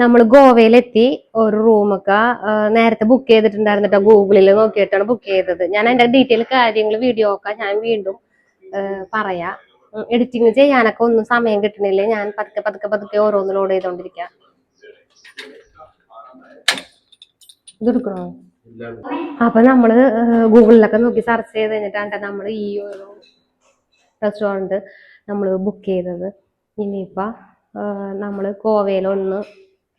നമ്മൾ ഗോവയിലെത്തി ഒരു റൂമൊക്കെ നേരത്തെ ബുക്ക് ചെയ്തിട്ടുണ്ടായിരുന്നിട്ട് ഗൂഗിളിൽ നോക്കിയിട്ടാണ് ബുക്ക് ചെയ്തത്. ഞാൻ അതിന്റെ ഡീറ്റെയിൽ കാര്യങ്ങൾ വീഡിയോ ഒക്കെ ഞാൻ വീണ്ടും പറയാ. എഡിറ്റിംഗ് ചെയ്യാനൊക്കെ ഒന്നും സമയം കിട്ടണില്ല? ഞാൻ പതുക്കെ പതുക്കെ പതുക്കെ ഓരോന്ന് ലോഡ് ചെയ്തോണ്ടിരിക്കാം. അപ്പൊ നമ്മൾ ഗൂഗിളിലൊക്കെ നോക്കി സെർച്ച് ചെയ്ത് കഴിഞ്ഞിട്ടാണ് നമ്മൾ ഈ ഒരു റെസ്റ്റോറന്റ് നമ്മൾ ബുക്ക് ചെയ്തത്. ഇനിയിപ്പോൾ നമ്മൾ ഗോവയിലൊന്ന്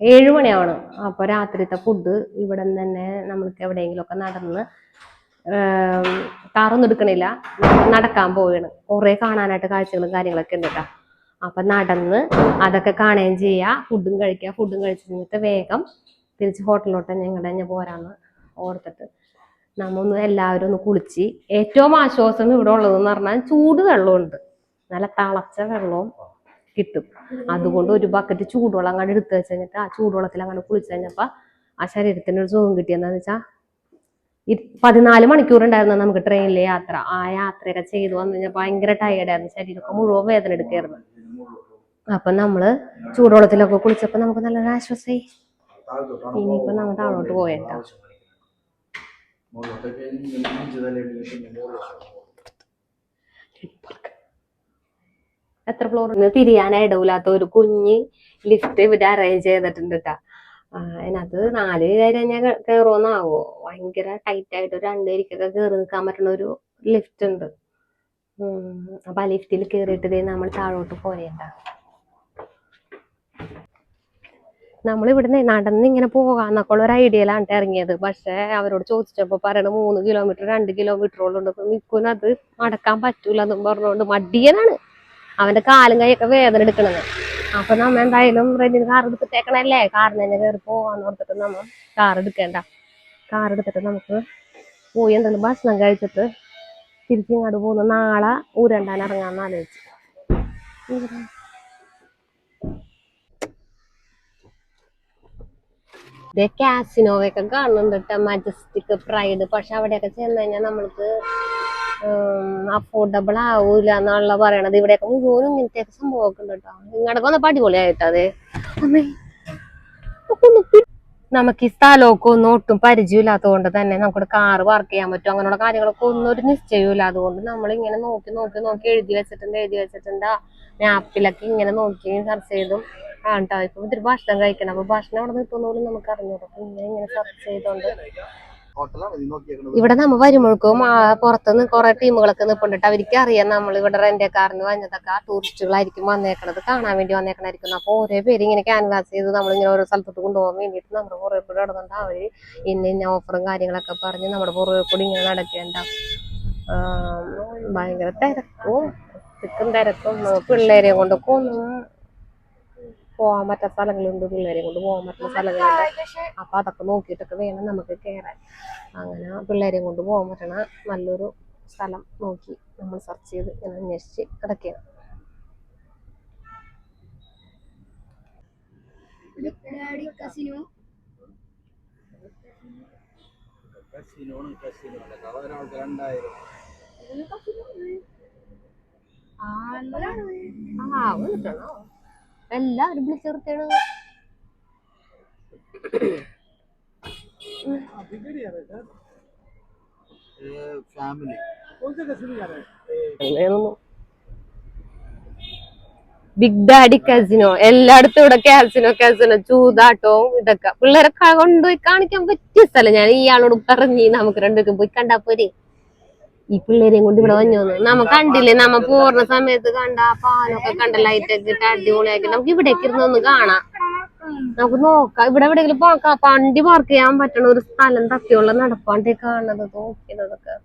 ഏഴ് മണിയാവണം. അപ്പോൾ രാത്രിത്തെ ഫുഡ് ഇവിടെ നിന്ന് തന്നെ നമ്മൾക്ക് എവിടെയെങ്കിലുമൊക്കെ നടന്ന് കാറൊന്നും എടുക്കണില്ല. നടക്കാൻ പോവുകയാണ് കുറേ കാണാനായിട്ട് കാഴ്ചകളും കാര്യങ്ങളൊക്കെ ഉണ്ട് കേട്ടോ അപ്പം നടന്ന് അതൊക്കെ കാണുകയും ചെയ്യുക ഫുഡും കഴിക്കുക ഫുഡും കഴിച്ച് കഴിഞ്ഞിട്ട് വേഗം തിരിച്ച് ഹോട്ടലിലോട്ട് ഞങ്ങളുടെ തന്നെ പോരാന്ന് ഓർത്തിട്ട് നമ്മ ഒന്ന് എല്ലാവരും ഒന്ന് കുളിച്ച്. ഏറ്റവും ആശ്വാസം ഇവിടെ ഉള്ളതെന്ന് പറഞ്ഞാൽ ചൂട് വെള്ളമുണ്ട്. നല്ല തളച്ച വെള്ളവും കിട്ടും. അതുകൊണ്ട് ഒരു ബക്കറ്റ് ചൂടുവെള്ളം അങ്ങോട്ട് എടുത്ത് വെച്ച് കഴിഞ്ഞിട്ട് ആ ചൂടുവെള്ളത്തിൽ അങ്ങനെ കുളിച്ചു കഴിഞ്ഞപ്പോൾ ആ ശരീരത്തിന് ഒരു സുഖം കിട്ടിയെന്നു വെച്ചാൽ ഈ പതിനാല് മണിക്കൂർ ഉണ്ടായിരുന്നു നമുക്ക് ട്രെയിനിലെ യാത്ര. ആ യാത്രയൊക്കെ ചെയ്തു വന്നു കഴിഞ്ഞാൽ ഭയങ്കര ടയേർഡായിരുന്നു ശരീരമൊക്കെ മുഴുവൻ വേദന എടുക്കായിരുന്നു. അപ്പൊ നമ്മൾ ചൂടുവെള്ളത്തിലൊക്കെ കുളിച്ചപ്പോ നമുക്ക് നല്ലൊരു ആശ്വാസമായി ഇനിയിപ്പോ നമ്മൾ താഴോട്ട് പോയേട്ടാ. എത്ര ഫ്ലോർ തിരിയാൻ ഇടവില്ലാത്ത ഒരു കുഞ്ഞ് ലിഫ്റ്റ് ഇവിടെ അറേഞ്ച് ചെയ്തിട്ടുണ്ട് അതിനകത്ത് നാല് കഴിഞ്ഞാൽ കയറുമെന്നാവോ ഭയങ്കര ടൈറ്റ് ആയിട്ട് ഒരു രണ്ടുപേരിക്കൊക്കെ കയറി നിൽക്കാൻ പറ്റുന്ന ഒരു ലിഫ്റ്റ് ഉണ്ട്. അപ്പൊ ആ ലിഫ്റ്റിൽ കയറിയിട്ട് നമ്മൾ താഴോട്ട് പോരേണ്ട നമ്മൾ ഇവിടുന്ന് നടന്ന് ഇങ്ങനെ പോകാന്നൊക്കെ ഉള്ള ഒരു ഐഡിയയിലാണ് ഇറങ്ങിയത്. പക്ഷെ അവരോട് ചോദിച്ചപ്പോ പറയണ മൂന്ന് കിലോമീറ്റർ രണ്ട് കിലോമീറ്ററോളുണ്ട് അപ്പൊ മിക്കുന് അത് നടക്കാൻ പറ്റൂല എന്നും പറഞ്ഞുകൊണ്ട് മടിയനാണ്. അവന്റെ കാലും കൈയൊക്കെ വേദന എടുക്കണത്. അപ്പൊ നമ്മ എന്തായാലും റെന്റിന് കാർ എടുത്തിട്ടേക്കണല്ലേ? കാറിന് തന്നെ കയറി പോവാന്ന് ഓർത്തിട്ട് നമ്മ കാർ എടുക്കേണ്ട. കാർ എടുത്തിട്ട് നമുക്ക് പോയി എന്തെങ്കിലും ഭക്ഷണം കഴിച്ചിട്ട് തിരിച്ചിങ്ങോട്ട് പോകുന്ന നാളെ ഊരണ്ടാൻ ഇറങ്ങാന്ന് ആലോചിച്ചു. ഇതേ കാസിനോവൊക്കെ കാണുന്നുണ്ട് മജസ്റ്റിക് പ്രൈഡ് പക്ഷെ അവിടെയൊക്കെ ചെന്ന് കഴിഞ്ഞാൽ നമ്മൾക്ക് അഫോർഡബിൾ ആവൂല എന്നുള്ള പറയണത്. ഇവിടെയൊക്കെ മുഴുവനും ഇങ്ങനത്തെ സംഭവമൊക്കെ ഉണ്ട് കേട്ടോ. നിങ്ങളുടെ വന്നപ്പോ അടിപൊളിയായിട്ടത് അമ്മേ. നമുക്ക് ഈ സ്ഥലമൊക്കെ ഒന്നും ഒട്ടും പരിചയമില്ലാത്തത് കൊണ്ട് തന്നെ നമുക്കൊരു കാറ് പാർക്ക് ചെയ്യാൻ പറ്റും. അങ്ങനെയുള്ള കാര്യങ്ങളൊക്കെ ഒന്നും ഒരു നിശ്ചയമില്ല അതുകൊണ്ട് നമ്മൾ ഇങ്ങനെ നോക്കി നോക്കി നോക്കി എഴുതി വെച്ചിട്ടുണ്ട് എഴുതി വെച്ചിട്ടുണ്ട്. മാപ്പിലൊക്കെ ഇങ്ങനെ നോക്കി സെർച്ച് ചെയ്തും. ആണ്ടോ ഇപ്പൊ ഇത്തിരി ഭക്ഷണം കഴിക്കണം. അപ്പൊ ഭക്ഷണം അവിടെ നിൽക്കുന്ന പോലും നമുക്ക് അറിഞ്ഞൂടാ. ഇങ്ങനെ ഇങ്ങനെ സെർച്ച് ചെയ്തോണ്ട് ഇവിടെ നമ്മ വരുമ്പോഴേക്കും പുറത്തുനിന്ന് കുറെ ടീമുകളൊക്കെ നിൽപ്പുണ്ട് അവർക്ക് അറിയാം നമ്മൾ ഇവിടെ റെന്റ് കാറിന് വന്നതൊക്കെ ടൂറിസ്റ്റുകളായിരിക്കും വന്നേക്കണത് കാണാൻ വേണ്ടി വന്നേക്കണായിരിക്കും. അപ്പൊ ഓരോ പേര് ഇങ്ങനെ ക്യാൻവാസ് ചെയ്ത് നമ്മളിങ്ങനെ ഓരോ സ്ഥലത്തോട്ട് കൊണ്ടുപോകാൻ വേണ്ടിയിട്ട് നമ്മുടെ പുറകെ കൂടെ നടന്നുണ്ട് അവർ ഇന്ന ഇന്ന ഓഫറും കാര്യങ്ങളൊക്കെ പറഞ്ഞ് നമ്മുടെ പുറകെ കൂടി ഇങ്ങനെ നടക്കേണ്ട. ഭയങ്കര തിരക്കും തിക്കും തിരക്കും. പിള്ളേരെ കൊണ്ടൊക്കെ ഒന്നും പോകാൻ പറ്റാത്ത സ്ഥലങ്ങളുണ്ട് പിള്ളേരെ കൊണ്ട് പോകാൻ പറ്റുന്ന സ്ഥലങ്ങളുണ്ട് അപ്പൊ അതൊക്കെ നോക്കിയിട്ടൊക്കെ വേണം നമുക്ക് കയറാൻ അങ്ങനെ പിള്ളേരെ കൊണ്ട് പോകാൻ പറ്റണ നല്ലൊരു സ്ഥലം നോക്കി നമ്മൾ സെർച്ച് ചെയ്ത് ഇങ്ങനെ അന്വേഷിച്ച് കിടക്കുകയാണ് കസിനോ കസിനോണ് കസിനോ ഒരാൾക്ക് രണ്ടായിരം. ആ വിളിക്കണോ എല്ലാവരും വിളിച്ചു നിർത്തിയാണ് ബിഗ് ഡാഡി കസിനോ എല്ലായിടത്തും ഇവിടെ കാസിനോ കാസിനോ ചൂതാട്ടവും ഇതൊക്കെ. പിള്ളേരെ കൊണ്ടുപോയി കാണിക്കാൻ പറ്റിയ സ്ഥലം. ഞാൻ ഇയാളോട് പറഞ്ഞ് നമുക്ക് രണ്ടുപേർക്കും പോയി കണ്ടാ പോരെ. ഈ പിള്ളേരെയും കൊണ്ട് ഇവിടെ വന്നു നമ്മ കണ്ടില്ലേ നമ്മ പോർണ സമയത്ത് കണ്ട പാലൊക്കെ കണ്ട ലൈറ്റ് ഒക്കെ ഇട്ട് അടിപൊളിയാക്കി. നമുക്ക് ഇവിടേക്ക് ഇരുന്ന് ഒന്ന് കാണാം. നമുക്ക് നോക്കാം. ഇവിടെ എവിടെയെങ്കിലും പോക്കാം വണ്ടി പാർക്ക് ചെയ്യാൻ പറ്റണ ഒരു സ്ഥലം തപ്പിയുള്ള നടപ്പാണ്ട് കാണുന്നത് നോക്കിയതൊക്കെ.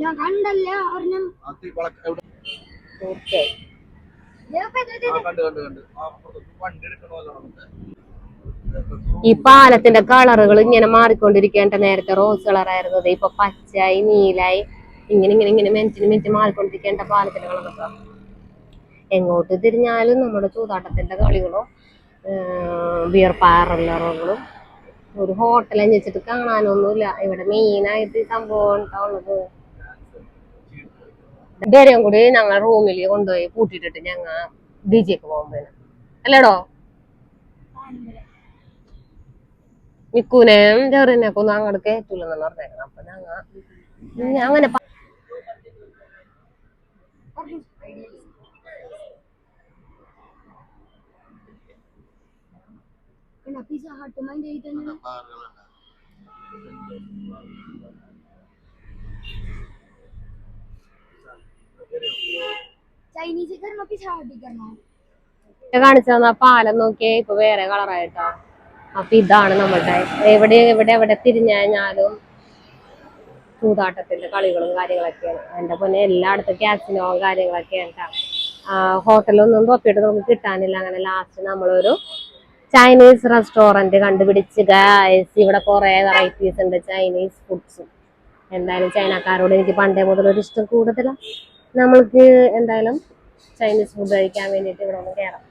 ഞാൻ കണ്ടല്ല കണ്ട് കണ്ട് കണ്ട്. ആ, അപ്പുറത്ത് വണ്ടി എടുക്കണമല്ലോ നമുക്ക്. ഈ പാലത്തിന്റെ കളറുകൾ ഇങ്ങനെ മാറിക്കൊണ്ടിരിക്കേണ്ട നേരത്തെ റോസ് കളറായിരുന്നത് ഇപ്പൊ പച്ചയായി നീലായി. ഇങ്ങനെ ഇങ്ങനെ ഇങ്ങനെ മെഞ്ചിന് മെഞ്ച് മാറിക്കൊണ്ടിരിക്കേണ്ട പാലത്തിന്റെ കളറൊക്കെ. എങ്ങോട്ട് തിരിഞ്ഞാലും നമ്മുടെ ചൂതാട്ടത്തിന്റെ കളികളോ ബിയർ പാർലറുകളും ഒരു ഹോട്ടൽ അന്വേഷിച്ചിട്ട് കാണാനൊന്നുമില്ല. ഇവിടെ മെയിനായിട്ട് ഈ സംഭവം ഉള്ളത്. ഇവരെയും കൂടി ഞങ്ങൾ റൂമിൽ കൊണ്ടുപോയി പൂട്ടിയിട്ടിട്ട് ഞങ്ങൾ ബീച്ചിലേക്ക് പോകുമ്പോൾ അല്ലേടോ? മിക്കുനെയും ചെറിയനെയൊക്കെ ഒന്നും അങ്ങോട്ട് കയറ്റൂലെന്നാണ് പറഞ്ഞേക്കണം. അപ്പൊ ഞങ്ങ അങ്ങനെ ചൈനീസ് കാണിച്ചു തന്ന. പാലം നോക്കിയേ ഇപ്പൊ വേറെ കളറായിട്ടാ അപ്പൊ ഇതാണ് നമ്മുടെ എവിടെ എവിടെ എവിടെ തിരിഞ്ഞാലും കൂതാട്ടത്തിന്റെ കളികളും കാര്യങ്ങളൊക്കെയാണ്. എന്റെ പൊന്നെ എല്ലായിടത്തും ക്യാസിനോ കാര്യങ്ങളൊക്കെയാണ് ട്ടാ. ഹോട്ടലൊന്നും തൊപ്പിയിട്ട് നമുക്ക് കിട്ടാനില്ല. അങ്ങനെ ലാസ്റ്റ് നമ്മളൊരു ചൈനീസ് റെസ്റ്റോറന്റ് കണ്ടുപിടിച്ച് ഗായ്സ് ഇവിടെ കുറെ വെറൈറ്റീസ് ഉണ്ട് ചൈനീസ് ഫുഡ്സും എന്തായാലും ചൈനക്കാരോട് എനിക്ക് പണ്ടേ മുതൽ ഒരു ഇഷ്ടം കൂടുതലാണ് നമ്മൾക്ക് എന്തായാലും ചൈനീസ് ഫുഡ് കഴിക്കാൻ വേണ്ടിയിട്ട് ഇവിടെ ഒന്ന് കയറാം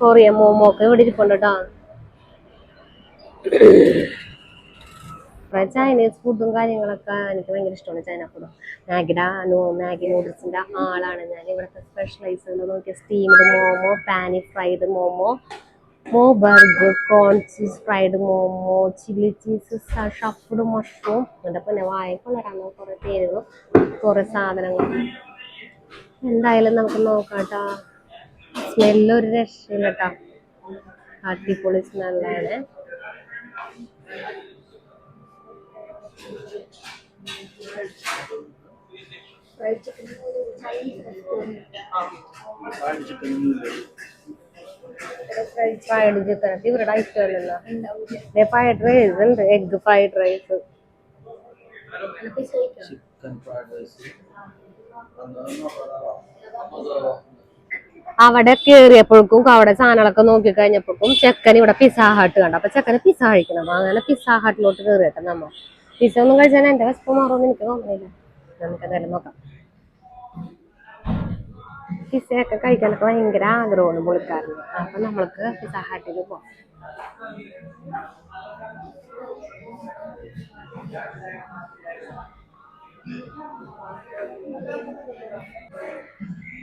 കൊറിയൻ മോമോ ഒക്കെ ഇവിടെ ഇരിപ്പുണ്ട് ചൈനീസ് ഫുഡും കാര്യങ്ങളൊക്കെ എനിക്ക് ഭയങ്കര ഇഷ്ടമാണ് ചൈന ഫുഡ് മാഗിയുടെ നോ മാഗി നൂഡിൽസിന്റെ ആളാണ് ഞാൻ. ഇവിടുത്തെ സ്പെഷ്യലൈസ് നോക്കിയ സ്റ്റീംഡ് മോമോ പാനി ഫ്രൈഡ് മോമോ മോ burger corn cheese fried momo chilli cheese stuffed mushroom എന്റെ പിന്നെ വായക്കൊള്ളരാന്ന് കുറേ പേരുകളും കുറേ സാധനങ്ങളും. എന്തായാലും നമുക്ക് നോക്കാം കേട്ടോ സ്മെല്ല് ഒരു രക്ഷയില്ല കേട്ടോ അടിപൊളി സ്മെല്ലാണ് ഫ്രൈഡ് ചിക്കൻ ഇവരുടെ ഐറ്റമല്ലല്ലോ ഫ്രൈഡ് റൈസ് ഉണ്ട് egg fried rice chicken fried rice അവിടെ കേറിയപ്പോഴേക്കും അവിടെ സാധനങ്ങളൊക്കെ നോക്കി കഴിഞ്ഞപ്പോഴേക്കും ചെക്കൻ ഇവിടെ പിസ്സ ഹാട്ട് കണ്ടു. അപ്പൊ ചെക്കന് പിസ്സ കഴിക്കണം. അങ്ങനെ പിസ്സ ഹാട്ടിലോട്ട് കയറിയട്ടെ നമ്മ. പിസ്സ ഒന്നും കഴിച്ചാൽ എന്റെ വിശപ്പ് മാറുമെന്ന് എനിക്ക് തോന്നുന്നില്ല. നമുക്ക് എന്തായാലും നോക്കാം. പിസ്സയൊക്കെ കഴിക്കാനൊക്കെ ഭയങ്കര ആഗ്രഹമാണ് പുള്ളിക്കാരന്. അപ്പൊ നമ്മൾക്ക് പിസ്സ ഹാട്ടിൽ പോവാം.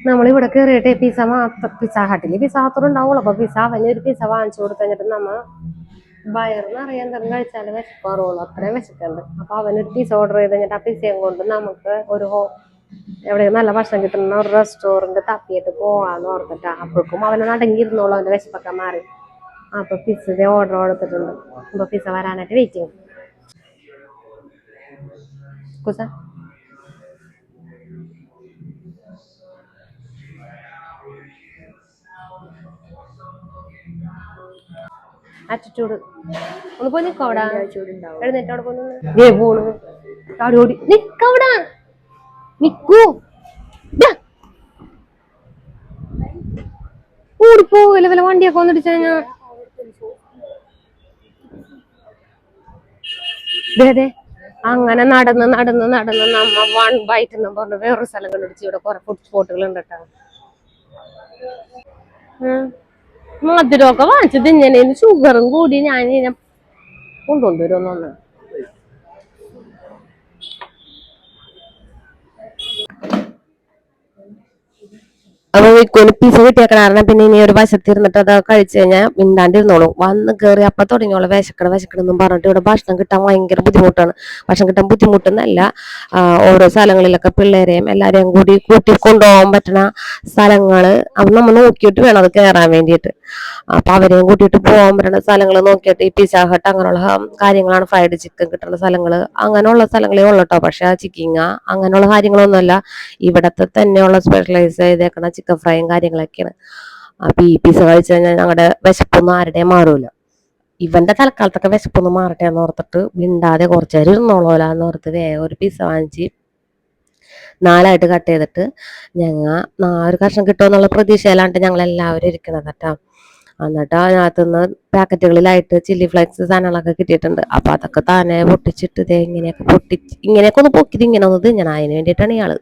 നമ്മളിവിടെ കയറിയിട്ട് പിസ മാത്രം പിസ ഹട്ടിൽ പിസ മാത്രം ഉണ്ടാവുള്ളൂ അപ്പൊ പിസ വലിയൊരു പിസ പിസ്സ വാങ്ങിച്ചു കൊടുത്തു കഴിഞ്ഞിട്ട് നമ്മ വയറിന് അറിയാൻ തന്നെ കഴിച്ചാൽ വിശപ്പാറുള്ളൂ അത്രയും വിശക്കുണ്ട് അപ്പൊ അവനൊരു പിസ ഓർഡർ ചെയ്ത് കഴിഞ്ഞിട്ട് ആ പിസയും കൊണ്ട് നമുക്ക് ഒരു ഹോ എവിടെ നല്ല ഭക്ഷണം കിട്ടുന്ന ഒരു റെസ്റ്റോറന്റ് തപ്പിയിട്ട് പോവാന്ന് ഓർത്തിട്ടാ. അപ്പോഴേക്കും അവനെ അടങ്ങിയിരുന്നോളൂ അവന്റെ വിശപ്പൊക്കെ മാറി. അപ്പൊ പിസ്സയുടെ ഓർഡർ കൊടുത്തിട്ടുണ്ട്. അപ്പൊ പിസ്സ വരാനായിട്ട് വെയിറ്റിംഗ് കുസ? ആറ്റിറ്റ്യൂഡ് ഒന്ന് പോയി നിക്കവിടെ എഴുന്നേറ്റ് അവിടെ പോന്നു പോണു. അവിടെ ഓടി. നിക്കവിടെ നിക്കൂ. ദാ. ഓടിപ്പോകല്ലേ വല്ല വണ്ടിയൊക്കെ വന്നിടിച്ചാ ഞാൻ. ദേ. അങ്ങനെ നടന്ന് നടന്ന് നടന്ന് നമ്മ വൺ ബൈറ്റ് എന്ന് പറഞ്ഞു വേറൊരു സ്ഥലം കണ്ടുപിടിച്ച് ഇവിടെ കുറെ ഫുഡ് സ്പോട്ടുകൾ ഉണ്ട് കേട്ടോ. മധുരമൊക്കെ വാങ്ങിച്ചു തിന്നണേന് ഷുഗറും കൂടി ഞാൻ ഇതിനെ കൊണ്ടുകൊണ്ടുവരുമെന്നൊന്ന് അപ്പൊ മിക്കുവിന് പിസ കിട്ടിയ കാരണം പിന്നെ ഇനി ഒരു വശത്ത് ഇരുന്നിട്ട് അത് കഴിച്ചു കഴിഞ്ഞാൽ മിണ്ടാണ്ടിരുന്നോളൂ. വന്ന് കയറി അപ്പൊ തുടങ്ങിയോളൂ വിശക്കട വിശക്കണമെന്നും പറഞ്ഞിട്ട് ഇവിടെ ഭക്ഷണം കിട്ടാൻ ഭയങ്കര ബുദ്ധിമുട്ടാണ്. ഭക്ഷണം കിട്ടാൻ ബുദ്ധിമുട്ടെന്നല്ല ഓരോ സ്ഥലങ്ങളിലൊക്കെ പിള്ളേരെയും എല്ലാരെയും കൂടി കൂട്ടി കൊണ്ടുപോകാൻ പറ്റുന്ന സ്ഥലങ്ങൾ അത് നമ്മൾ നോക്കിയിട്ട് വേണം അത് കയറാൻ വേണ്ടിയിട്ട്. അപ്പൊ അവരെയും കൂട്ടിയിട്ട് പോകാൻ പറ്റുന്ന സ്ഥലങ്ങൾ നോക്കിയിട്ട് ഈ പിസ്സ ഹട്ട് അങ്ങനെയുള്ള കാര്യങ്ങളാണ് ഫ്രൈഡ് ചിക്കൻ കിട്ടുന്ന സ്ഥലങ്ങൾ അങ്ങനെയുള്ള സ്ഥലങ്ങളേ ഉള്ളൂ കേട്ടോ പക്ഷെ ആ ചിക്കിങ്ങ അങ്ങനെയുള്ള കാര്യങ്ങളൊന്നുമല്ല. ഇവിടത്തെ തന്നെയുള്ള സ്പെഷ്യലൈസ് ചെയ്തേക്കണ ചിക്കൻ ഫ്രൈയും കാര്യങ്ങളൊക്കെയാണ്. അപ്പൊ ഈ പിസ കഴിച്ചു കഴിഞ്ഞാൽ ഞങ്ങളുടെ വിശപ്പൊന്നും ആരുടെയും മാറൂല. ഇവന്റെ തലക്കാലത്തൊക്കെ വിശപ്പൊന്നും മാറട്ടെ എന്ന് ഓർത്തിട്ട് മിണ്ടാതെ കുറച്ച് നേരം ഇരുന്നോളൂല എന്ന് ഓർത്ത് വേഗം ഒരു പിസ വാങ്ങിച്ച് നാലായിട്ട് കട്ട് ചെയ്തിട്ട് ഞങ്ങൾ നാല് കഷ്ണം കിട്ടുമെന്നുള്ള പ്രതീക്ഷയിലാണ്ട് ഞങ്ങൾ എല്ലാവരും ഇരിക്കണത് കേട്ടോ എന്നിട്ട് അതിനകത്തുനിന്ന് പാക്കറ്റുകളിലായിട്ട് ചില്ലി ഫ്ലേക്സ് സാധനങ്ങളൊക്കെ കിട്ടിയിട്ടുണ്ട്. അപ്പൊ അതൊക്കെ താനെ പൊട്ടിച്ചിട്ട് ഇതേ ഇങ്ങനെയൊക്കെ പൊട്ടിച്ച് ഇങ്ങനെയൊക്കെ ഒന്ന് പൊക്കിയത് ഇങ്ങനെ ഒന്ന് തിന്നണം. അതിന് വേണ്ടിയിട്ടാണ് ഇയാൾ.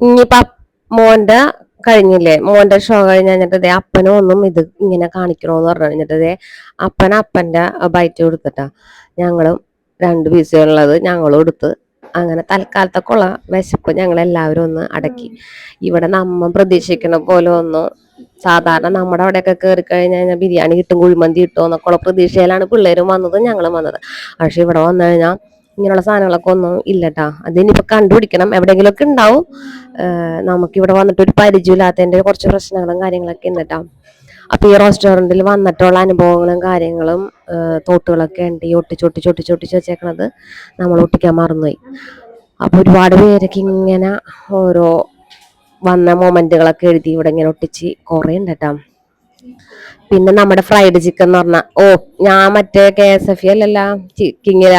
ഇനി- മോന്റെ കഴിഞ്ഞില്ലേ? മോന്റെ ഷോ കഴിഞ്ഞ് കഴിഞ്ഞിട്ടതേ അപ്പനും ഒന്നും ഇത് ഇങ്ങനെ കാണിക്കണോന്ന് പറഞ്ഞു. കഴിഞ്ഞിട്ടതേ അപ്പൻ അപ്പന അപ്പന്റെ ബൈറ്റ് കൊടുത്തിട്ടാ. ഞങ്ങളും രണ്ട് പീസുകളുള്ളത് ഞങ്ങളും എടുത്ത് അങ്ങനെ തൽക്കാലത്തൊക്കെയുള്ള വിശപ്പ് ഞങ്ങൾ എല്ലാവരും ഒന്ന് അടക്കി. ഇവിടെ നമ്മ പ്രതീക്ഷിക്കുന്ന പോലെ ഒന്നും സാധാരണ നമ്മുടെ അവിടെയൊക്കെ കയറി കഴിഞ്ഞ് കഴിഞ്ഞാൽ ബിരിയാണി കിട്ടും കുഴിമന്തി കിട്ടും എന്നൊക്കെ ഉള്ള പ്രതീക്ഷയിലാണ് പിള്ളേരും വന്നത് ഞങ്ങളും വന്നത്. പക്ഷെ ഇവിടെ വന്നു കഴിഞ്ഞാൽ ഇങ്ങനെയുള്ള സാധനങ്ങളൊക്കെ ഒന്നും ഇല്ലട്ടാ. അതിനിപ്പോ കണ്ടുപിടിക്കണം. എവിടെയെങ്കിലുമൊക്കെ ഉണ്ടാവും. നമുക്ക് ഇവിടെ വന്നിട്ട് ഒരു പരിചയമില്ലാത്തതിന്റെ കുറച്ച് പ്രശ്നങ്ങളും കാര്യങ്ങളൊക്കെ ഉണ്ട് ട്ടാ അപ്പൊ ഈ റെസ്റ്റോറന്റിൽ വന്നിട്ടുള്ള അനുഭവങ്ങളും കാര്യങ്ങളും തോട്ടുകളൊക്കെ ഉണ്ട് ഈ ഒട്ടിച്ച് ഒട്ടിച്ച് ഒട്ടിച്ച് വെച്ചേക്കണത് നമ്മൾ ഒട്ടിക്കാൻ മറന്നുപോയി. അപ്പൊ ഒരുപാട് പേരൊക്കെ ഇങ്ങനെ ഓരോ വന്ന മൊമെന്റുകളൊക്കെ എഴുതി ഇവിടെ ഇങ്ങനെ ഒട്ടിച്ച് കുറേ ഉണ്ട് ട്ടാ പിന്നെ നമ്മുടെ ഫ്രൈഡ് ചിക്കൻ എന്ന് പറഞ്ഞാൽ ഓ ഞാൻ മറ്റേ കെ എസ് എഫ് അല്ലല്ല ചിക്കിങ്ങില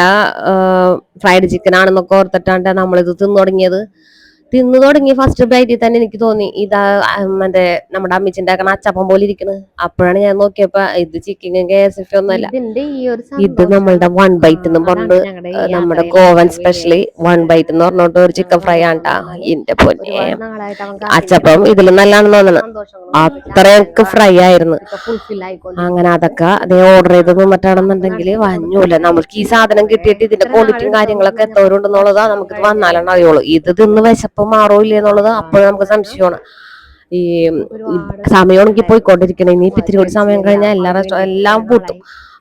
ഫ്രൈഡ് ചിക്കൻ ആണെന്നൊക്കെ ഓർത്തിട്ടാണ്ട് നമ്മളിത് തിന്നു തുടങ്ങിയത് തിന്നു തുടങ്ങി ഫസ്റ്റ് ബൈറ്റിൽ തന്നെ എനിക്ക് തോന്നി ഇതാ മറ്റേ നമ്മുടെ അമ്മച്ചി ഉണ്ടാക്കണ അച്ചപ്പം പോലെ ഇരിക്കുന്നത് അപ്പോഴാണ് ഞാൻ നോക്കിയപ്പോ ഇത് ചിക്കൻ കെ എസ് എഫ് ഒരു ഇത് നമ്മളുടെ വൺ ബൈറ്റ് എന്ന് പറഞ്ഞത് നമ്മുടെ കോവൻ സ്പെഷ്യലി വൺ ബൈറ്റ് എന്ന് പറഞ്ഞോണ്ട് ഒരു ചിക്കൻ ഫ്രൈ ആണ്ടാ എന്റെ പൊന്നെ. അച്ചപ്പം ഇതിൽ നല്ലതാണെന്ന് തോന്നണം. അത്രയൊക്കെ ഫ്രൈ ആയിരുന്നു. അങ്ങനെ അതൊക്കെ അതേ ഓർഡർ ചെയ്ത് നിന്നിട്ടാണെന്നുണ്ടെങ്കിൽ വഞ്ഞൂല നമ്മൾക്ക് ഈ സാധനം കിട്ടിയിട്ട് ഇതിന്റെ ക്വാളിറ്റിയും കാര്യങ്ങളൊക്കെ എത്തവരുണ്ടെന്നുള്ളതാ നമുക്ക് വന്നാലാണ് അറിയുള്ളൂ. ഇത് തിന്ന് വിശപ്പ് മാറോ ഇല്ലേ എന്നുള്ളത് അപ്പോഴും നമുക്ക് സംശയമാണ്. ഈ സമയമാണെങ്കിൽ പോയിക്കൊണ്ടിരിക്കണം ഇനി ഇപ്പൊ ഇത്തിരി കൂടി സമയം കഴിഞ്ഞാൽ എല്ലാ എല്ലാം പൂട്ടും.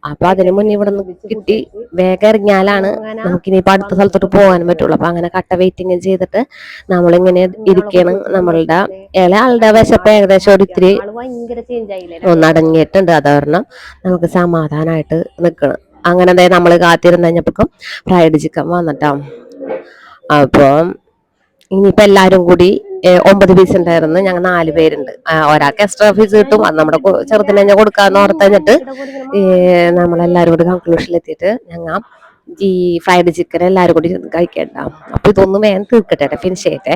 അപ്പൊ അതിനു മുന്നേ ഇവിടെ നിന്ന് കിട്ടി വേഗം ഇറങ്ങിയാലാണ് നമുക്ക് ഇനിയിപ്പോ അടുത്ത സ്ഥലത്തോട്ട് പോകാൻ പറ്റുള്ളൂ. അപ്പൊ അങ്ങനെ കട്ട വെയിറ്റിംഗ് ചെയ്തിട്ട് നമ്മളിങ്ങനെ ഇരിക്കണം നമ്മളുടെ ഇല ആളുടെ വിശപ്പ് ഏകദേശം ഒരു ഇത്തിരി ഒന്നടങ്ങിയിട്ടുണ്ട് അത് കാരണം നമുക്ക് സമാധാനമായിട്ട് നിൽക്കണം. അങ്ങനെ നമ്മൾ കാത്തിരുന്ന് കഴിഞ്ഞപ്പോഴേക്കും ഫ്രൈഡ് ചിക്കൻ വന്നിട്ടാ. അപ്പം ഇനിയിപ്പോ എല്ലാരും കൂടി ഒമ്പത് പീസ് ഉണ്ടായിരുന്നു. ഞങ്ങൾ നാല് പേരുണ്ട്. ഒരാൾക്ക് എക്സ്ട്രാ ഫീസ് കിട്ടും. അത് നമ്മുടെ ചെറുതിനെ ഞാൻ കൊടുക്കാന്ന് ഓർത്ത് കഴിഞ്ഞിട്ട് ഏഹ്, നമ്മളെല്ലാരും കൂടി കൺക്ലൂഷനിലെത്തിയിട്ട് ഞങ്ങൾ ഈ ഫ്രൈഡ് ചിക്കൻ എല്ലാരും കൂടി കഴിക്കണ്ട. അപ്പൊ ഇതൊന്നും വേഗം തീർക്കട്ടെ ഫിനിഷ് ചെയ്യട്ടെ.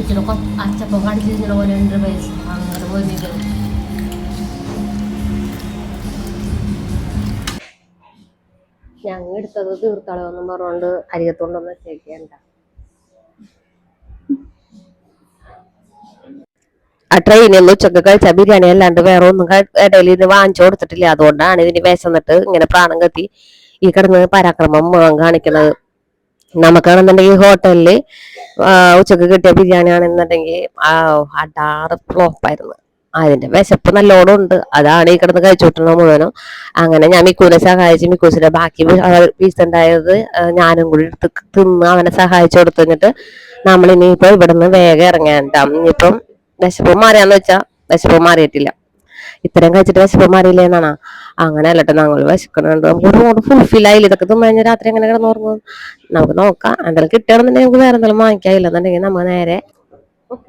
അമ്മച്ചിനൊക്കെ അച്ചപ്പം കടിച്ചിരുന്ന പോലെ രണ്ട് വയസ്സ്. അങ്ങനെ പോയിട്ട് ഞങ്ങൾ എടുത്തത് തീർത്തളവെന്നും പറഞ്ഞുകൊണ്ട് അരികത്തുകൊണ്ടൊന്ന് വെച്ചേക്കണ്ട ആ ട്രെയിനിൽ ഉച്ചയ്ക്ക് കഴിച്ച ബിരിയാണി അല്ലാണ്ട് വേറെ ഒന്നും ഇടയിൽ ഇത് വാങ്ങിച്ചു കൊടുത്തിട്ടില്ല. അതുകൊണ്ടാണ് ഇതിന് വിശന്നിട്ട് ഇങ്ങനെ പ്രാണം കത്തി ഈ കിടന്ന് പരാക്രമം മുഖം കാണിക്കുന്നത്. നമുക്കാണെന്നുണ്ടെങ്കിൽ ഹോട്ടലിൽ ഉച്ചയ്ക്ക് കിട്ടിയ ബിരിയാണി ആണെന്നുണ്ടെങ്കിൽ അടാറ് ഫ്ലോപ്പായിരുന്നു അതിന്റെ വിശപ്പ് നല്ലോണം ഉണ്ട്. അതാണ് ഈ കിടന്ന് കഴിച്ചുവിട്ടുന്നത് മുഴുവനും. അങ്ങനെ ഞാൻ മിക്കൂനെ സഹായിച്ച് മിക്കൂസിന്റെ ബാക്കി പീസ് ഉണ്ടായത് ഞാനും കൂടി എടുത്ത് തിന്ന് അവനെ സഹായിച്ചു കൊടുത്തു എന്നിട്ട് നമ്മൾ ഇനിയിപ്പോ ഇവിടെ നിന്ന് വേഗം ഇറങ്ങാൻ ഇനിയിപ്പം വിശപ്പ് മാറിയാന്ന് വെച്ചാ വിശപ്പ് മാറിയിട്ടില്ല. ഇത്രയും കഴിച്ചിട്ട് വിശപ്പ് മാറിയില്ല എന്നാണ്. അങ്ങനെ അല്ലട്ടെ ഞങ്ങൾ വിശക്കണുണ്ട് നമുക്ക് ഫുൾഫിൽ ആയില്ല. ഇതൊക്കെ തിന്നു കഴിഞ്ഞാൽ രാത്രി എങ്ങനെ കിടന്നുറങ്ങും? നമുക്ക് നോക്കാം. എന്തെങ്കിലും കിട്ടണമെന്നുണ്ടെങ്കിൽ നമുക്ക് വേറെ എന്തെങ്കിലും വാങ്ങിക്കാം എന്നുണ്ടെങ്കിൽ നമ്മൾ നേരെ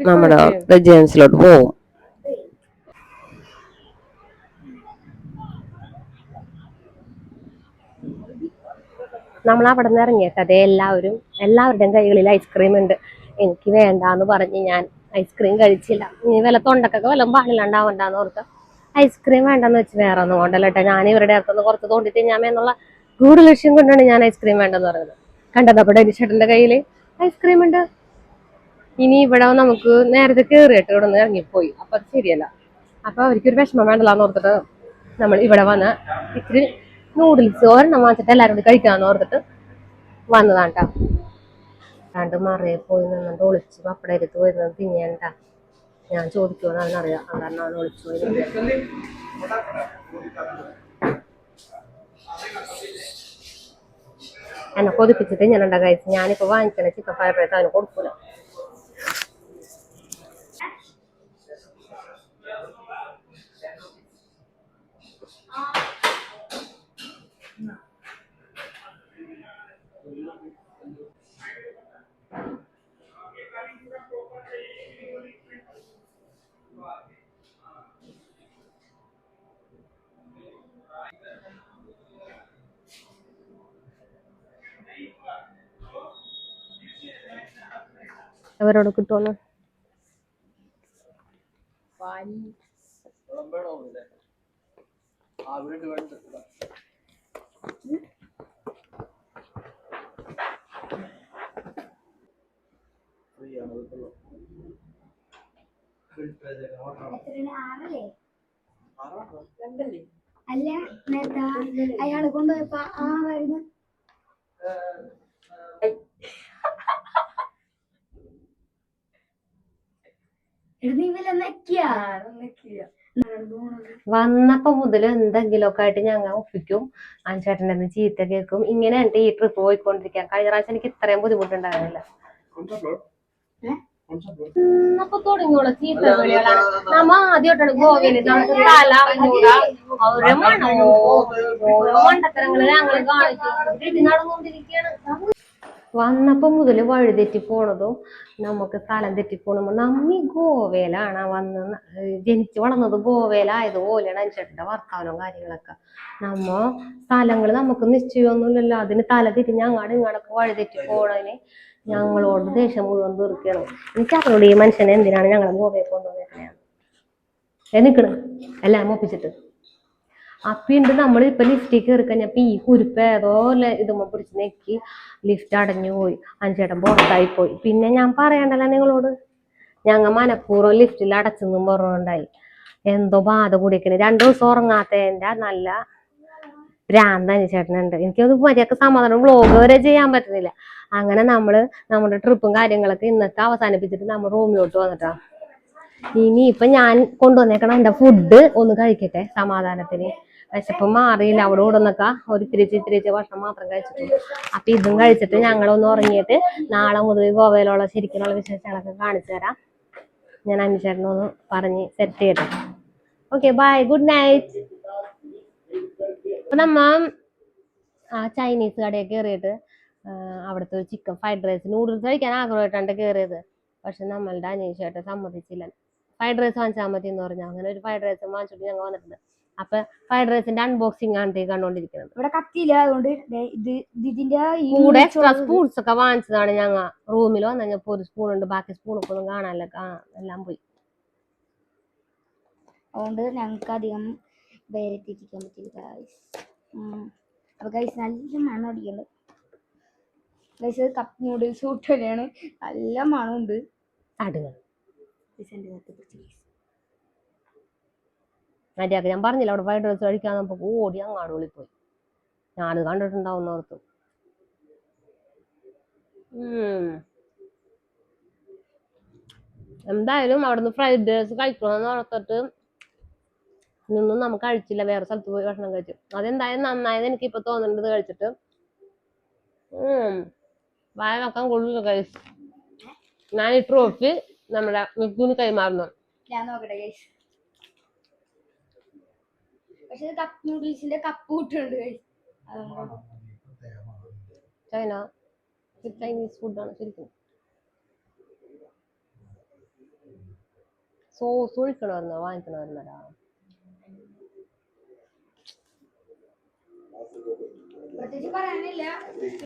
നമ്മുടെ റെജിഡൻസിലോട്ട് പോകും നമ്മൾ അവിടെ നിന്ന് ഇറങ്ങിയിട്ട് അതേ എല്ലാവരും എല്ലാവരുടെയും കൈകളിൽ ഐസ്ക്രീം ഉണ്ട്. എനിക്ക് വേണ്ടാന്ന് പറഞ്ഞ് ഞാൻ ഐസ്ക്രീം കഴിച്ചില്ല. ഇനി വില തൊണ്ടക്കൊക്കെ വല്ലതും പാടില്ലാണ്ടാവണ്ടെന്ന് ഓർത്ത് ഐസ്ക്രീം വേണ്ടെന്ന് വെച്ച് വേറെ ഒന്നും കേട്ടോ. ഞാൻ ഇവരുടെ അടുത്തുനിന്ന് കുറച്ച് തോണ്ടിട്ട് ഞാൻ എന്നുള്ള ഗൂഢ ലക്ഷ്യം കൊണ്ടാണ് ഞാൻ ഐസ്ക്രീം വേണ്ടെന്ന് പറയുന്നത്. കണ്ടത് അപ്പോൾ ഡെലിഷേട്ടന്റെ കയ്യിൽ ഐസ്ക്രീം ഉണ്ട്. ഇനി ഇവിടെ നമുക്ക് നേരത്തെ കയറിയിട്ട് ഇവിടെ നിന്ന് ഇറങ്ങിപ്പോയി. അപ്പൊ അത് ശരിയല്ല. അപ്പൊ അവർക്കൊരു വിഷമം വേണ്ടല്ലാന്ന് ഓർത്തിട്ട് നമ്മൾ ഇവിടെ വന്ന് ഇത്തിരി നൂഡിൽസ് ഒരെണ്ണം വാങ്ങിച്ചിട്ട് എല്ലാവരും കൂടി കഴിക്കാന്ന് ഓർത്തിട്ട് വന്നതാണ് കേട്ടോ. രണ്ട് മറയെ പോയി നിന്നിട്ട് ഒളിച്ച് പപ്പടം എടുത്ത് പോയിരുന്നത് തിന്നേണ്ട ഞാൻ ചോദിക്കുമെന്ന് അറിയാം അത് കാരണം പോയി. നിന്നത്. എന്നെ കൊതിപ്പിച്ചിട്ട് ഞാൻ ഉണ്ടാകും ഞാനിപ്പോ വാങ്ങിക്കണ ചിക്കൻ ഫ്രൈഡ് റൈസ് അതിന് കൊടുക്കൂല അവരോട് കിട്ടുമെന്ന് വിളമ്പണോന്നില്ലേ ആ വീട് വേണ്ട ഫ്രീ ആണ് അതൊക്കെ ഫിൽറ്റർ എത്രയാണ് ആറല്ലേ ആറാണോ അല്ല അയാൾ കൊണ്ടുപോയപ്പോ ആ വരുന്നു നീ വല്ല നെക്കിയാ വന്നപ്പോ മുതൽ എന്തെങ്കിലുമൊക്കെ ആയിട്ട് ഞങ്ങൾ ഒപ്പിക്കും. അഞ്ചേട്ടന്റെ നിന്ന് ചീത്ത കേൾക്കും. ഇങ്ങനെ എന്റെ ഈ ട്രിപ്പ് പോയിക്കൊണ്ടിരിക്കാൻ. കഴിഞ്ഞ പ്രാവശ്യം എനിക്ക് ഇത്രയും ബുദ്ധിമുട്ടുണ്ടായിരുന്നില്ല. അപ്പൊ തുടങ്ങിയോളൂ ചീത്ത വിളികളാണ്. നമ്മ ആദ്യമായിട്ടാണ് ഗോവയിൽ. നമുക്ക് തല മൂട. ഓരോ മണോ? ഓരോ മണ്ടത്തരങ്ങൾ ഞങ്ങൾ കാണിച്ചു നടന്നുകൊണ്ടിരിക്കുകയാണ് വന്നപ്പോ മുതൽ വഴി തെറ്റി പോണതും? നമുക്ക് സ്ഥലം തെറ്റി പോണതും നമ്മി ഗോവയിലാണ് വന്ന് ജനിച്ചു വളർന്നത് ഗോവയിലായതുപോലെയാണ് അനുസരിച്ചിട്ട് വർത്താനവും കാര്യങ്ങളൊക്കെ. നമ്മ സ്ഥലങ്ങൾ നമുക്ക് നിശ്ചയമൊന്നുമില്ലല്ലോ അതിന് തല തിരിഞ്ഞ് അങ്ങാടും ഇങ്ങാടൊക്കെ വഴി തെറ്റി പോണതിന് ഞങ്ങളോട് ദേഷ്യം മുഴുവൻ തീർക്കണം എനിക്ക് അറിഞ്ഞൂടെ ഈ മനുഷ്യനെ എന്തിനാണ് ഞങ്ങളെ ഗോവയിൽ കൊണ്ടുവന്നേക്കണേ? നിക്കണ് എല്ലാം ഒപ്പിച്ചിട്ട്. അപ്പിണ്ട് നമ്മൾ ഇപ്പൊ ലിഫ്റ്റിൽ കയറി കഴിഞ്ഞപ്പോ ഈ കുരുപ്പ് ഏതോ ഇതുമ്മ പിടിച്ച് നെക്കി ലിഫ്റ്റ് അടഞ്ഞു പോയി. അഞ്ചേട്ടൻ പുറത്തായി പോയി. പിന്നെ ഞാൻ പറയണ്ടല്ലോ നിങ്ങളോട്? ഞങ്ങ മനഃപൂർവം ലിഫ്റ്റിൽ അടച്ചെന്നും പറഞ്ഞുണ്ടായി. എന്തോ ബാധ കൂടിയേക്കണ്. രണ്ടു ദിവസം ഉറങ്ങാത്തതിന്റെ നല്ല ഭ്രാന്ത് അനുചേട്ടനുണ്ട് എനിക്കത് മര്യാദയ്ക്ക് സമാധാനം വ്ളോഗ് വരെ ചെയ്യാൻ പറ്റുന്നില്ല. അങ്ങനെ നമ്മൾ നമ്മുടെ ട്രിപ്പും കാര്യങ്ങളൊക്കെ ഇന്നത്തെ അവസാനിപ്പിച്ചിട്ട് നമ്മൾ റൂമിലോട്ട് വന്നിട്ടാ. ഇനി ഇപ്പൊ ഞാൻ കൊണ്ടുവന്നേക്കണ എന്റെ ഫുഡ് ഒന്ന് കഴിക്കട്ടെ സമാധാനത്തിന്. വിശപ്പ് മാറിയില്ല. അവിടെ കൂടുന്നൊക്കെ ഒരു തിരിച്ച് തിരിച്ച് ഭക്ഷണം മാത്രം കഴിച്ചിട്ടുള്ളൂ. അപ്പൊ ഇതും കഴിച്ചിട്ട് ഞങ്ങളൊന്ന് ഉറങ്ങിയിട്ട് നാളെ മുതൽ ഗോവയിലുള്ള ശരിക്കുള്ള വിശേഷങ്ങളൊക്കെ കാണിച്ചു തരാം. ഞാൻ അനുചേട്ടനൊന്ന് പറഞ്ഞ് സെറ്റ് ചെയ്തു ഓക്കെ ബൈ ഗുഡ് നൈറ്റ് അപ്പൊ നമ്മ ആ ചൈനീസ് കടയിൽ കയറിയിട്ട് അവിടുത്തെ ഒരു ചിക്കൻ ഫ്രൈഡ് റൈസ് നൂഡിൽസ് കഴിക്കാൻ ആഗ്രഹമായിട്ടാണ് കയറിയത് പക്ഷെ നമ്മളുടെ അനീഷേട്ടൻ സമ്മതിച്ചില്ല. ഫ്രൈഡ് റൈസ് വാങ്ങിച്ചാൽ മതി എന്ന് പറഞ്ഞു. അങ്ങനെ ഒരു ഫ്രൈഡ് റൈസ് വാങ്ങിച്ചിട്ട് ഞങ്ങൾ വന്നിട്ടുണ്ട്. അപ്പൊ ഫ്രൈഡ് റൈസിന്റെ അൺബോക്സിംഗ് ആണ് കണ്ടോണ്ടിരിക്കുന്നത്. ഇവിടെ കത്തിയില്ല അതുകൊണ്ട് ഇത് ഇത് ഇതിന്റെ കൂടെ എക്സ്ട്രാ സ്പൂൺസ് ഒക്കെ വാങ്ങിച്ചതാണ് ഞങ്ങൾ റൂമിൽ വന്നപ്പോ ഒരു സ്പൂൺ ഉണ്ട്. ബാക്കി സ്പൂണൊക്കെ ഒന്നും കാണാനല്ല. എല്ലാം പോയി. അതുകൊണ്ട് ഞങ്ങൾക്ക് അധികം വേരെത്തിക്കാൻ പറ്റില്ല ഗൈസ് അപ്പൊ ഗൈസ് നല്ല മണം അടിക്കുന്നുണ്ട് ഗൈസ് കപ്പ് നൂഡിൽസ് കൂട്ടുകയാണ് നല്ല മണമുണ്ട്. അടുകൾ ഗൈസ് എന്റെ പിടിച്ച്. മര്യാദ ഞാൻ പറഞ്ഞില്ല അവിടെ ഫ്രൈഡ് റൈസ് കഴിക്കാൻ നമുക്ക് ഓടി അങ്ങാട് പോയി ഞാനത് കണ്ടിട്ടുണ്ടാവും ഓർത്തു. എന്തായാലും അവിടുന്ന് ഫ്രൈഡ് റൈസ് കഴിക്കണമെന്ന് ഓർത്തിട്ട് നിന്നും നമുക്ക് കഴിച്ചില്ല. വേറെ സ്ഥലത്ത് പോയി ഭക്ഷണം കഴിച്ചു. അതെന്തായാലും നന്നായത് എനിക്ക് ഇപ്പൊ തോന്നുന്നുണ്ട് കഴിച്ചിട്ട്. ഉം. വായ വെക്കാൻ കൊള്ളു കഴിച്ചു ഞാൻ ഈ ട്രോഫി നമ്മുടെ മിക്കുന് കൈമാറുന്നു. ഞാൻ നോക്കട്ടെ പക്ഷെ കപ്പ് നൂഡിൽസിന്റെ കപ്പ് കൂട്ടുണ്ട് ചൈന ചൈനീസ് ഫുഡാണ് ശരിക്കും. സോസ് ഒഴിക്കണമായിരുന്നു വാങ്ങിക്കണമായിരുന്നടാ പ്രത്യേകിച്ച് പറയാനില്ല.